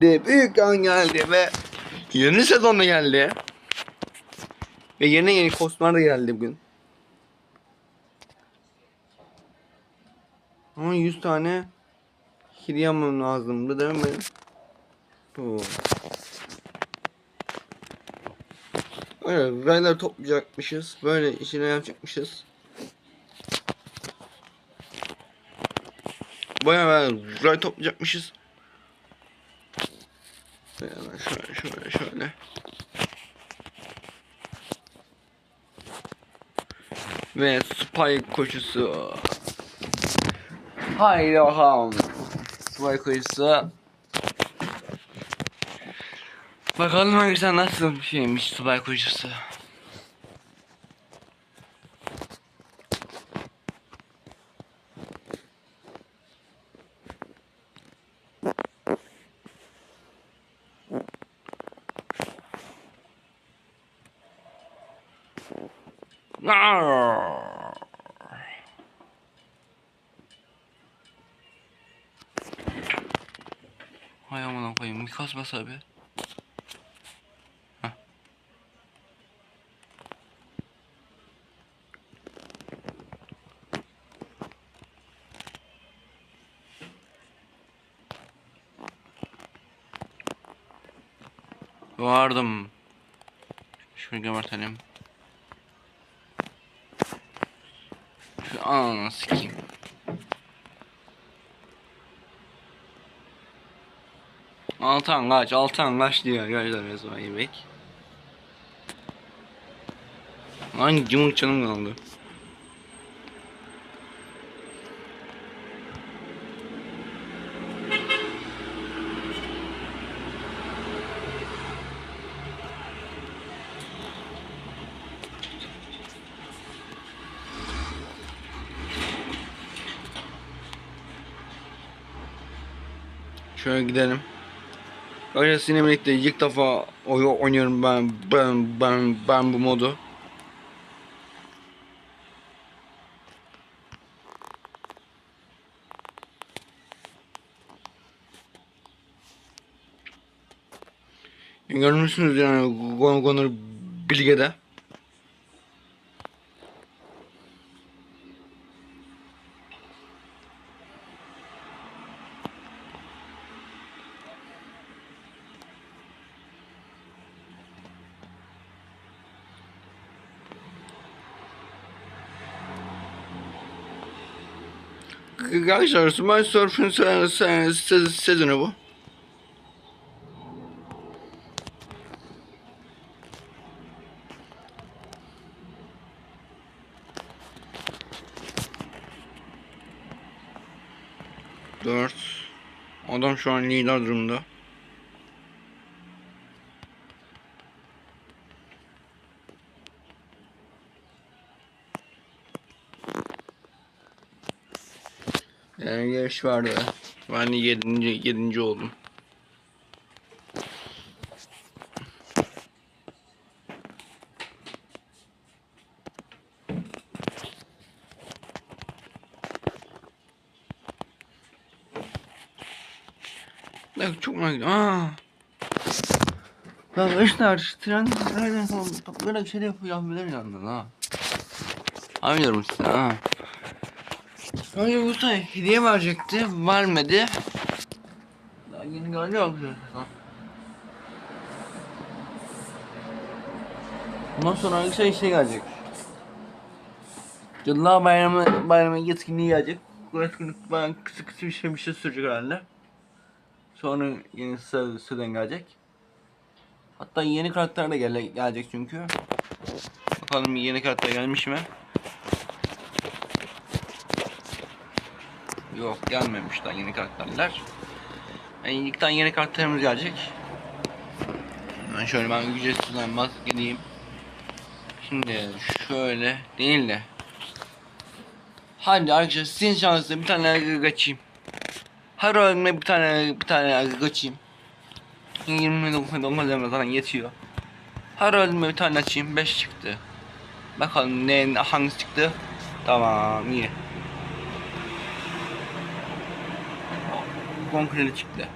Büyük an geldi ve yeni sezonda geldi. Ve yeni yeni kostümler de geldi bugün. Ama 100 tane hediye yapmam lazımdı değil mi? Bu. Öyle raylar toplayacakmışız. Böyle işine yapacakmışız. Bayağı ray toplayacakmışız. Hemen şöyle şöyle şöyle. Ve spike koşusu. Haydi bakalım. Spike koşusu. Bakalım hangisi nasıl bir şeymiş spike koşusu. Kasmasa abi. Heh. Vardım. Şunu gebertelim. Şu ananı sikeyim. Altan kaç, Altan kaç diyor arkadaşlar resmen yemek. Lan cımık canım kaldı. Şöyle gidelim. Öyle sinematikte ilk defa oynuyorum ben ben ben ben bu modu. Görmüşsünüz yani Gonor Bilge'de. Arkadaşlar se- sezonu bu. Dört. Adam şu an lider durumda. Yani yarış vardı. Ben de yedinci, yedinci oldum. Ne çok merak ediyorum. Aa. Arkadaşlar tren tren falan böyle bir şey yapıyor bilir yandın ha. Anlıyorum size ha. Önce bu sefer hediye verecekti, vermedi. Daha yeni geldi arkadaşlar. Ondan sonra arkadaşlar işte gelecek. Cadılar Bayramı, bayramı yetkinliği gelecek. Bu etkinlik ben kısa kısa bir şey, bir şey sürecek herhalde. Sonra yeni sıra, sıradan gelecek. Hatta yeni karakter de gele, gelecek çünkü. Bakalım yeni karakter gelmiş mi? Yok gelmemiş daha yeni karakterler. Yani ilk tane yeni karakterimiz gelecek. Ben şöyle ben ücretsizden bas gideyim. Şimdi şöyle değil de. Hadi arkadaşlar sizin şansınızda bir tane kaçayım. Her ölüme bir tane bir tane kaçayım. 29 9 demir zaten yetiyor. Her ölüme bir tane açayım 5 çıktı. Bakalım ne hangisi çıktı. Tamam iyi. Konkreli çıktı.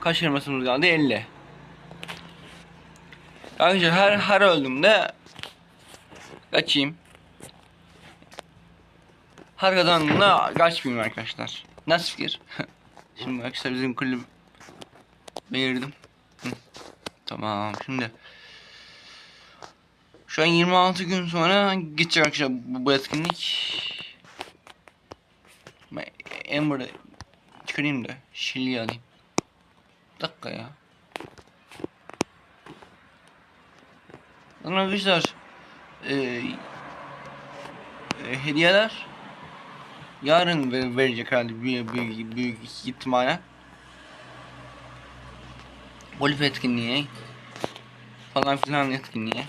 kaç elmasımız kaldı? 50. Arkadaşlar her her öldüğümde kaçayım. Her kazandığımda kaçmayayım arkadaşlar. Nasıl fikir? Şimdi arkadaşlar bizim kulüp belirledim. Hı. Tamam şimdi şu an 26 gün sonra gidecek arkadaşlar bu, bu etkinlik. Ben Amber'ı çıkarayım da Şili'yi alayım. Bir dakika ya. Lan arkadaşlar e, e, hediyeler yarın ver, verecek herhalde büyük, büyük, büyük ihtimalle. Golf etkinliği falan filan etkinliği.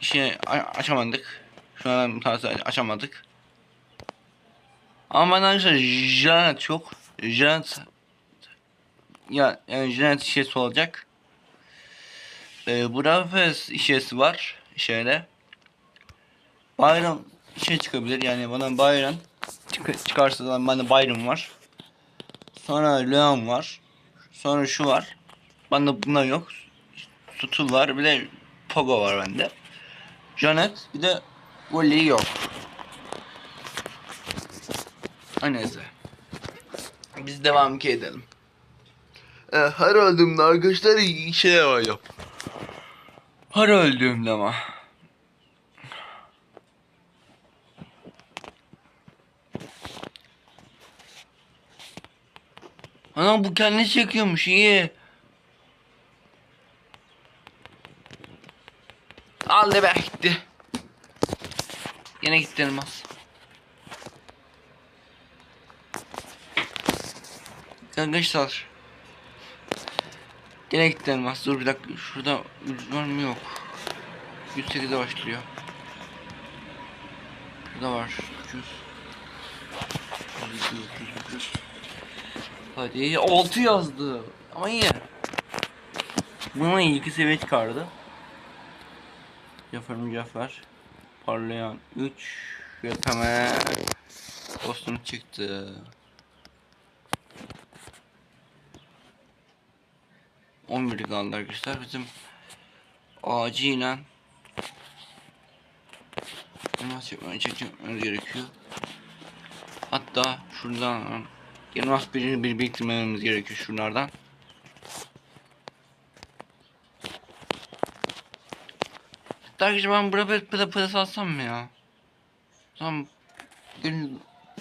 İşe açamadık. Şu an tarzı açamadık. Ama ben arkadaşlar Janet çok. Janet ya yani Janet işesi olacak. Ee, Budapest işesi var. Şöyle. Bayram işe çıkabilir. Yani bana Bayram çık çıkarsa da bende Bayram var. Sonra Leon var. Sonra şu var. Bende bunlar yok. Sutul var. Bir de Pogo var bende. Janet bir de Wally yok. Ay Neyse. Biz devam ki edelim. Ee, her öldüğümde arkadaşlar iyi şeyler var yap. Her öldüğümde ama. Ana bu kendi çekiyormuş iyi. Al de be gitti. Yine gitti elmas. Arkadaşlar. Yine gitti elmas. Dur bir dakika. Şurada var mı yok. 108'e başlıyor. Şurada var. 300. Hadi 6 yazdı. Ama iyi. Buna ilk seviye çıkardı. Cafer Mücaffer. Parlayan 3. Yatame. Dostum çıktı. 11 kaldı arkadaşlar. Bizim acilen elmas çekmemiz çekmemiz gerekiyor. Hatta şuradan elmas birini bir biriktirmemiz gerekiyor şunlardan. Hatta arkadaşlar ben buraya pıda pıda salsam mı ya? Tamam. Gün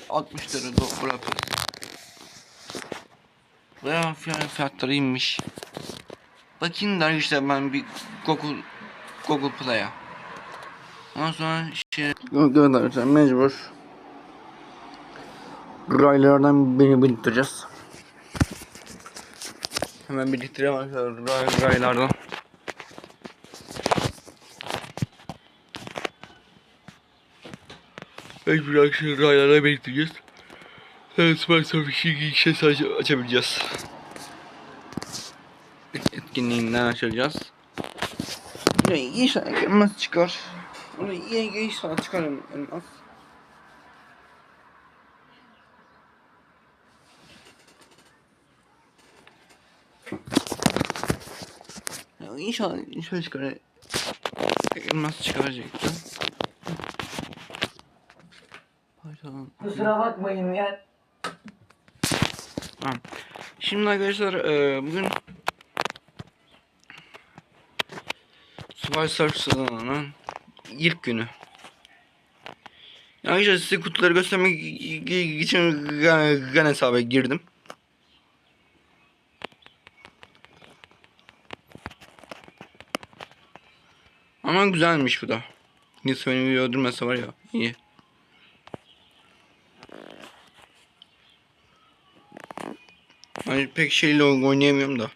60 lira buraya pıda. Fiyat, fiyatları inmiş. Bakayım da arkadaşlar ben bir Google Google Play'a. Ondan sonra şey arkadaşlar mecbur raylardan birini biriktireceğiz. Hemen biriktirelim arkadaşlar ray, raylardan. Mecbur arkadaşlar raylardan biriktireceğiz. Sonra Smart Surfing işe açabileceğiz etkinliğinden açacağız. Buraya iyi sana elmas çıkar. Buraya iyi iyi sana çıkar elmas. Ya inşallah inşallah çıkar. Elmas çıkaracaktı. Pardon. Kusura bakmayın ya. Tamam. Şimdi arkadaşlar e, bugün Surf sezonunun ilk günü. Yani arkadaşlar size kutuları göstermek için Gun hesaba girdim. Ama güzelmiş bu da. Neyse beni öldürmese var ya iyi. Hani pek şeyle oynayamıyorum da.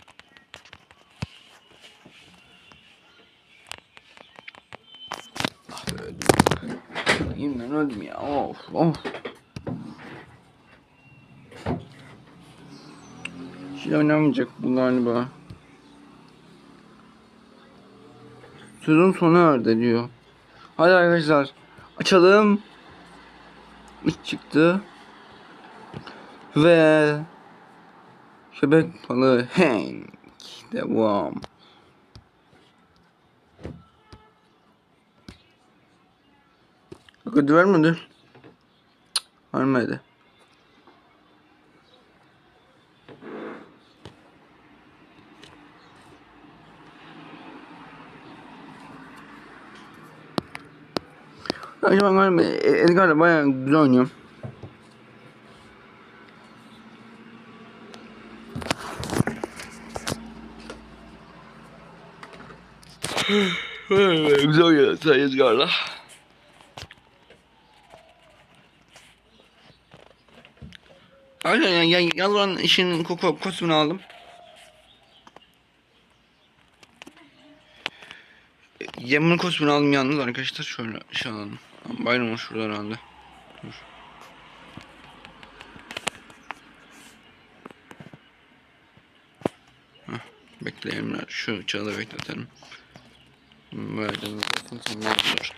Ah be öldüm. Yeniden öldüm ya. Of of. Şey oynamayacak bu galiba. Sezon sonu nerede diyor. Hadi arkadaşlar. Açalım. Üç çıktı. Ve Köpek balığı hen. Devam. Hadi vermedi. Vermedi. Acaba galiba Edgar da bayağı güzel oynuyor. güzel oynuyor Edgar'la. Yani, yani Yalvar'ın işin kostümünü aldım. Yemin kostümünü aldım yalnız arkadaşlar şöyle şey alalım. Bayram şurada herhalde. Dur. Bekleyelim şu çağda bekletelim. Böyle.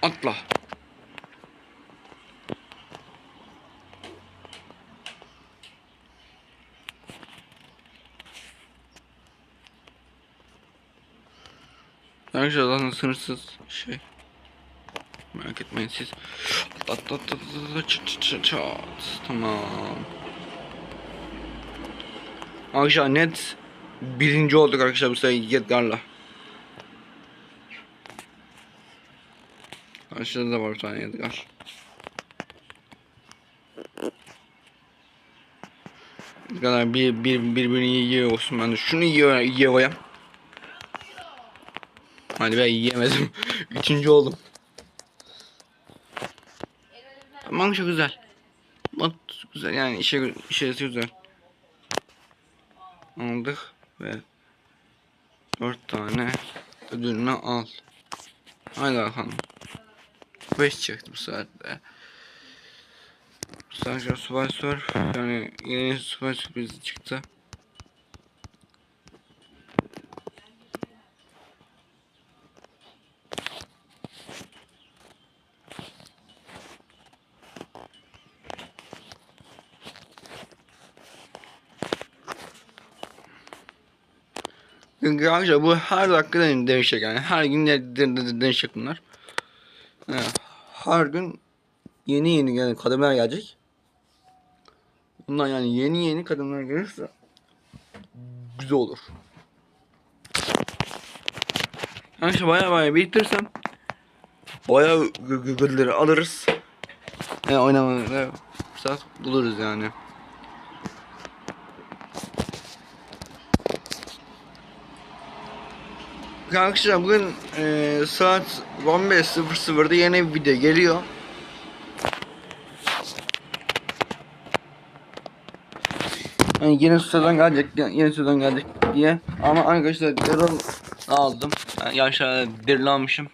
Atla. Arkadaşlar zaten sınırsız şey. Merak etmeyin siz. At at at at at çat çat çat çat. Tamam. Arkadaşlar net birinci olduk arkadaşlar bu sefer Yedgar'la. Karşıda da var bir tane Yedgar. Yedgar'lar bir, bir, birbirini yiyor olsun ben de şunu yiyor yiyor Hadi ben yiyemedim. Üçüncü oldum. Tamam çok güzel. Bot güzel yani işe işe güzel. Aldık ve dört tane ödülünü al. Haydi bakalım. Beş çıktı bu saatte. Subay Surf yani yeni Subay sürprizi çıktı. Arkadaşlar bu her dakika de- değişecek yani. Her gün de, de, de- değişecek bunlar. Her gün yeni yeni yani kademler gelecek. Bunlar yani yeni yeni kademler gelirse güzel olur. Arkadaşlar baya baya biriktirsem baya ödülleri alırız. Yani oynamaya fırsat buluruz yani. Arkadaşlar bugün e, saat 15.00'da yeni bir video geliyor. Yani yeni sezon gelecek, yeni sezon gelecek diye. Ama arkadaşlar Daryl aldım. Yani yaşlarda Daryl almışım.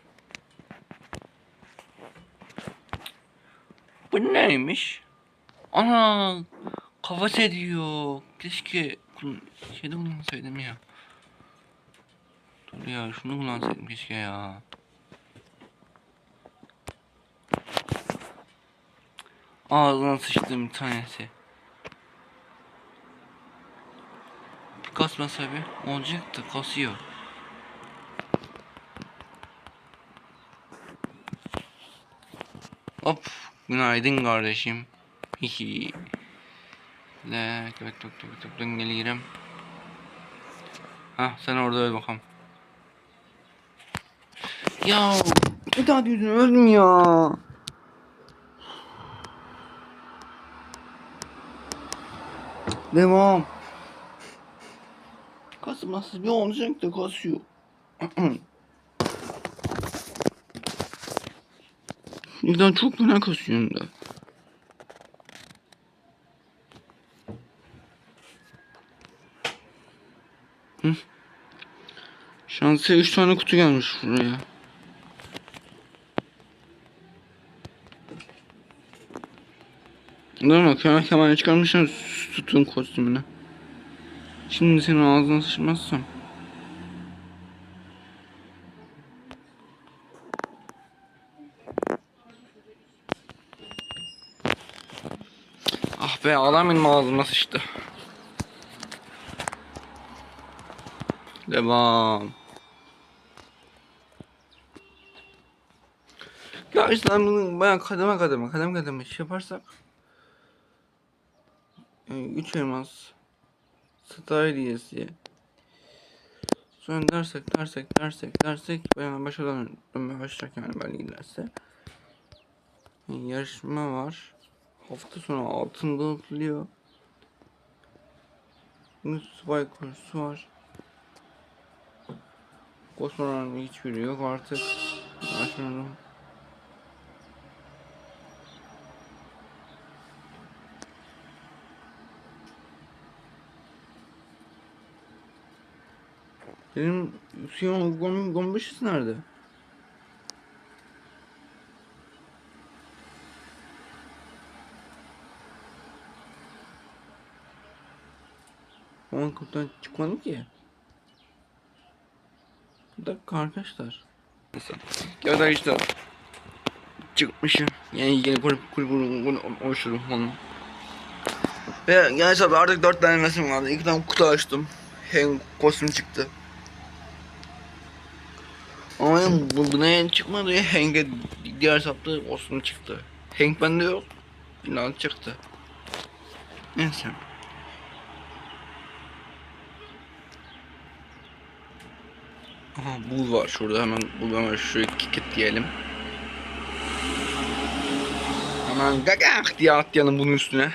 Bu neymiş? Ana kafa ediyor. Keşke şeyde kullansaydım ya. Dur ya şunu kullansaydım keşke ya. Ağzına sıçtım bir tanesi. Bir kasmasa bir olacaktı kasıyor. Hop günaydın kardeşim. Hihi. Le köpek tok tok tok tok gelirim. Ha sen orada öl bakalım. Ya bir daha yüzünü öldüm ya. Devam. Kasmasız bir olacak da kasıyor. Birden çok fena kasıyor hem de. Hı. Şansa 3 tane kutu gelmiş buraya. Değil mi? Kemal Kemal'e çıkarmışlar sütun kostümünü. Şimdi senin ağzına sıçmazsam. Ah be adam benim ağzıma sıçtı. Devam. Ya işte ben bunu bayağı kademe kademe kademe kademe şey yaparsak e, üç elmas. Star hediyesi sonra dersek dersek dersek dersek bayağı başarıdan dönmeye başlayacak yani böyle giderse. E, yarışma var. Hafta sonu altın dağıtılıyor Bugün subay konusu var. Kosmonautum hiçbiri yok artık. Açmıyorum Benim Sion Gom Gombuşis nerede? Kapıdan çıkmadım ki. Bir dakika arkadaşlar. Ya da işte çıkmışım. Yani yeni kulüp kulübünü oluştururum falan. Ve yani artık dört tane resim vardı. İki tane kutu açtım. Hem kostüm çıktı. Ama yani bu, buna yani çıkmadı ya. Hank'e diğer hesapta kostüm çıktı. Hank bende yok. İnan çıktı. Neyse. Aha bul var şurada hemen bul hemen şuraya kikit diyelim. Hemen gagak diye atlayalım bunun üstüne.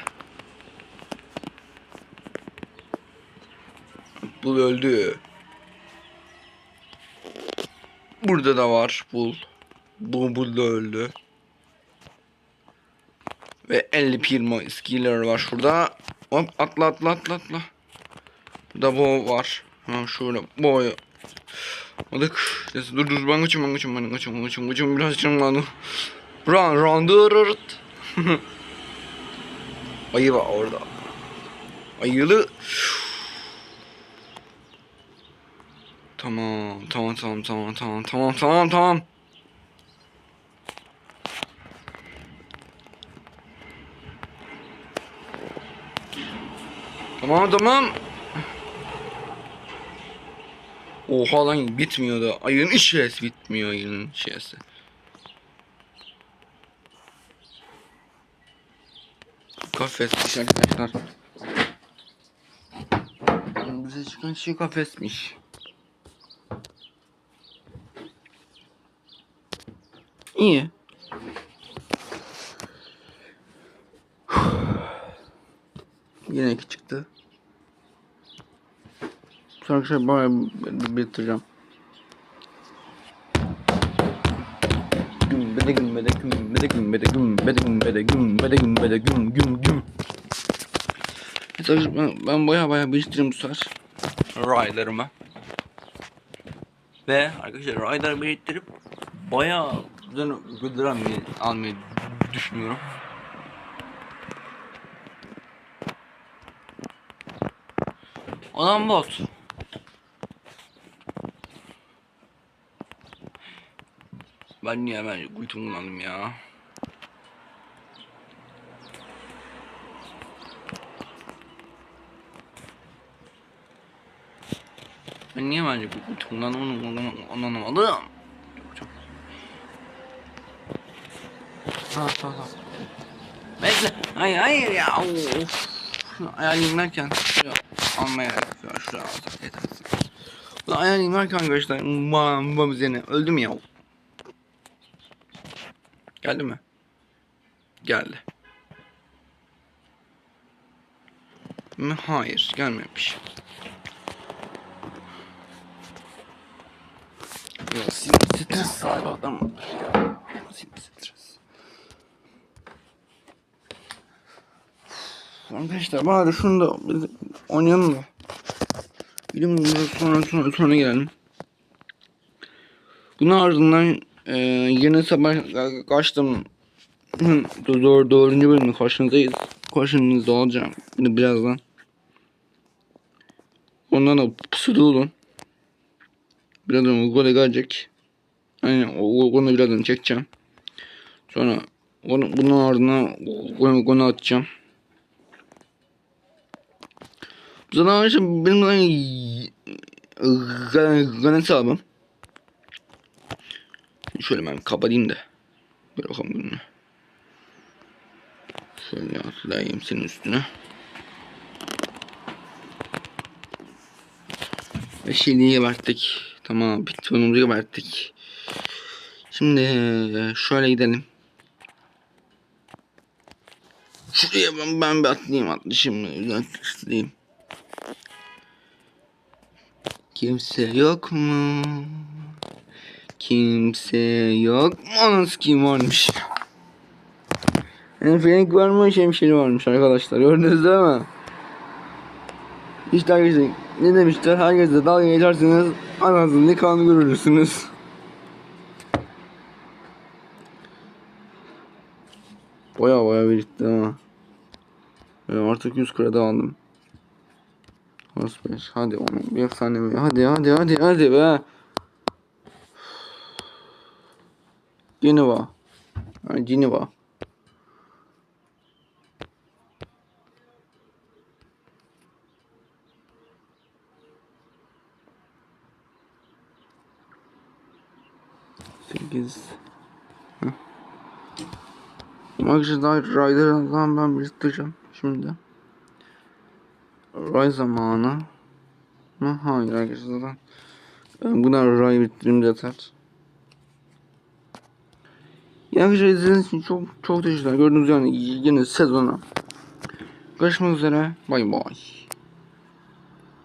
Bul öldü. Burada da var bul. Bu bul da öldü. Ve 50 pirma skiller var şurada. Hop atla atla atla atla. Burada bu var. Ha şurada boy. Adık. Neyse dur dur ben kaçayım ben kaçayım ben kaçayım ben kaçayım kaçayım biraz çımlandım. Run run dırırt. Ayı var orada. Ayılı. Tamam tamam tamam tamam tamam tamam tamam tamam. Tamam tamam. Oha lan bitmiyor da. Ayının işesi bitmiyor ayının şeysi. Kafes arkadaşlar. Bize çıkan şey kafesmiş. İyi. Yine iki çıktı. Arkadaşlar bayağı bitireceğim. Gümbede gümbede gümbede gümbede gümbede gümbede gümbede gümbede güm güm güm. Mesela ben, ben bayağı bayağı biriktireyim bu sefer. Raylarımı. Ve arkadaşlar rayları biriktirip bayağı güzel ödüller almayı, düşünüyorum. Olan bot. Ben niye hemen kuytum kullandım ya? Ben niye bence bu kuytum kullandım onu anlamadım. Çok. Ha tamam tamam. Bekle. Hayır hayır ya. Of. Şunu ayarlayayım derken şuraya almaya şuraya, şuraya alsak yeter. Ulan derken arkadaşlar. Bam bam üzerine. Öldüm ya. Geldi mi? Geldi. Mi? Hayır gelmemiş. Ya sinir stres sahibi adam. Sinir stres. Arkadaşlar bari şunu da oynayalım da. Biraz sonra sonra sonra gelelim. Bunun ardından e, yeni sabah kaçtım. Doğru, dördüncü bölümde karşınızdayız. Karşınızda olacağım. Birazdan. Ondan da pusuda olun. Birazdan gole gelecek. Aynen o golü birazdan çekeceğim. Sonra onu, bunun golü, golü atacağım. Zaten arkadaşlar benim Garanti almam. Şöyle ben kapatayım da. Bir bakalım bunu. Şöyle atlayayım senin üstüne. Ve şeyini geberttik. Tamam pitonumuzu geberttik. Şimdi şöyle gidelim. Şuraya ben, ben bir atlayayım atlayayım. Uzaklaştırayım. Kimse yok mu? Kimse yok mu? Kim varmış? Hem Frank varmış hem şey varmış arkadaşlar. Gördünüz değil mi? İşte arkadaşlar ne demişler? Herkese dalga geçerseniz anasını nikahını görürsünüz. Baya baya birikti ha. Ben artık 100 kredi aldım. Hasbeş hadi onu bir efsane. Hadi hadi hadi hadi be. Geneva. Ha, Geneva. Sekiz. Heh. Arkadaşlar Rider'dan ben bir tutacağım şimdi. Ray zamanı. mı? Hayır arkadaşlar zaten. Ben buna Ray bitireyim yeter. Ya arkadaşlar izlediğiniz için çok çok teşekkürler. Gördüğünüz yani yeni sezona. Görüşmek üzere. Bay bay.